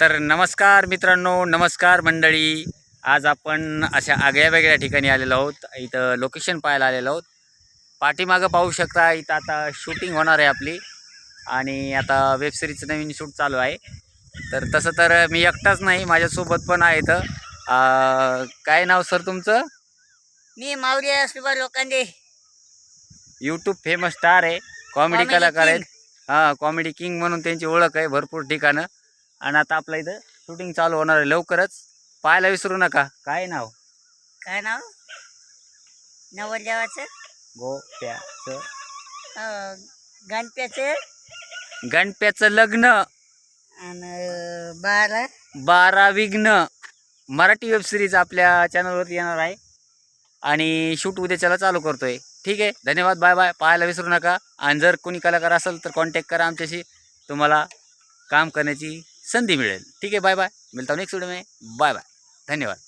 तर नमस्कार मित्रांनो नमस्कार मंडळी. आज आपण अशा आगळ्या वेगळ्या ठिकाणी आलेलो आहोत. इथं लोकेशन पाहायला आलेलो आहोत. पाठीमागं पाहू शकता इथं आता शूटिंग होणार आहे आपली. आणि आता वेबसिरीजचं नवीन शूट चालू आहे. तर तसं तर मी एकटाच नाही माझ्यासोबत पण आहे इथं. काय नाव सर तुमचं? मी माऊली असुबा लोकांदे यूट्यूब फेमस स्टार आहे. कॉमेडी कलाकार आहेत. हां कॉमेडी किंग म्हणून त्यांची ओळख आहे भरपूर ठिकाणं. आणि आता आपलं इथं शूटिंग चालू होणार आहे लवकरच. पाहायला विसरू नका. काय नाव? काय नाव? नवरदेवाचं गोप्याचं. अं, गणप्याचं. गणप्याचं लग्न. आणि बारा. बारा विघ्न. मराठी वेबसिरीज आपल्या चॅनलवरती येणार आहे. आणि शूट उद्याच्याला चालू करतोय. ठीक आहे? धन्यवाद. बाय बाय पाहायला विसरू नका. आणि जर कोणी कलाकार असेल तर कॉन्टॅक्ट करा आमच्याशी. तुम्हाला काम करण्याची संधी मिळेल. ठीक आहे बाय बाय मिळता नेक्स्ट व्हिडिओ में बाय बाय धन्यवाद.